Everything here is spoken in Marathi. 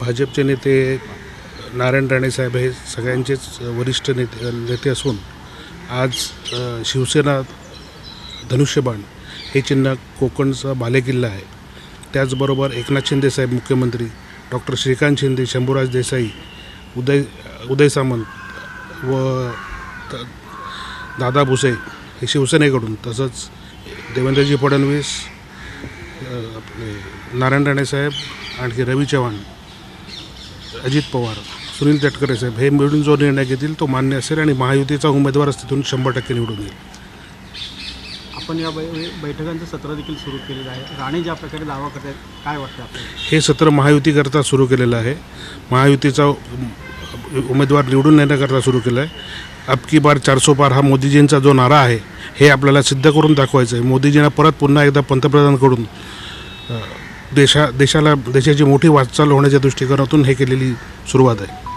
भाजपचे नेते नारायण राणेसाहेब हे सगळ्यांचेच वरिष्ठ नेते नेते असून आज शिवसेना धनुष्यबाण हे चिन्ह कोकणचा बालेकिल्ला आहे. त्याचबरोबर एकनाथ शिंदेसाहेब मुख्यमंत्री डॉक्टर श्रीकांत शिंदे शंभूराज देसाई उदय उदय सामंत व त- दादा भुसे हे शिवसेनेकडून तसंच देवेंद्रजी फडणवीस आपले नारायण राणेसाहेब आणखी रवी चव्हाण अजित पवार सुनील तटकरे साहेब हे मिळून जो निर्णय घेतील तो मान्य असेल आणि महायुतीचा उमेदवारच तिथून शंभर टक्के निवडून येईल. आपण या बै बैठकांचं सत्र देखील सुरू केलेलं आहे. राणे ज्या प्रकारे दावा करतात काय वाटतं आपल्याला? हे सत्र महायुतीकरता सुरू केलेलं आहे. महायुतीचा उम- उमेदवार निवडून येण्याकरता सुरू केलं आहे अब की बार चारसो पार हा मोदीजींचा जो नारा आहे हे आपल्याला सिद्ध करून दाखवायचं आहे मोदीजींना परत पुन्हा एकदा पंतप्रधानकडून अ, देशा देशाला देशाची मोठी वाटचाल होण्याच्या दृष्टिकोनातून हे केलेली सुरुवात आहे.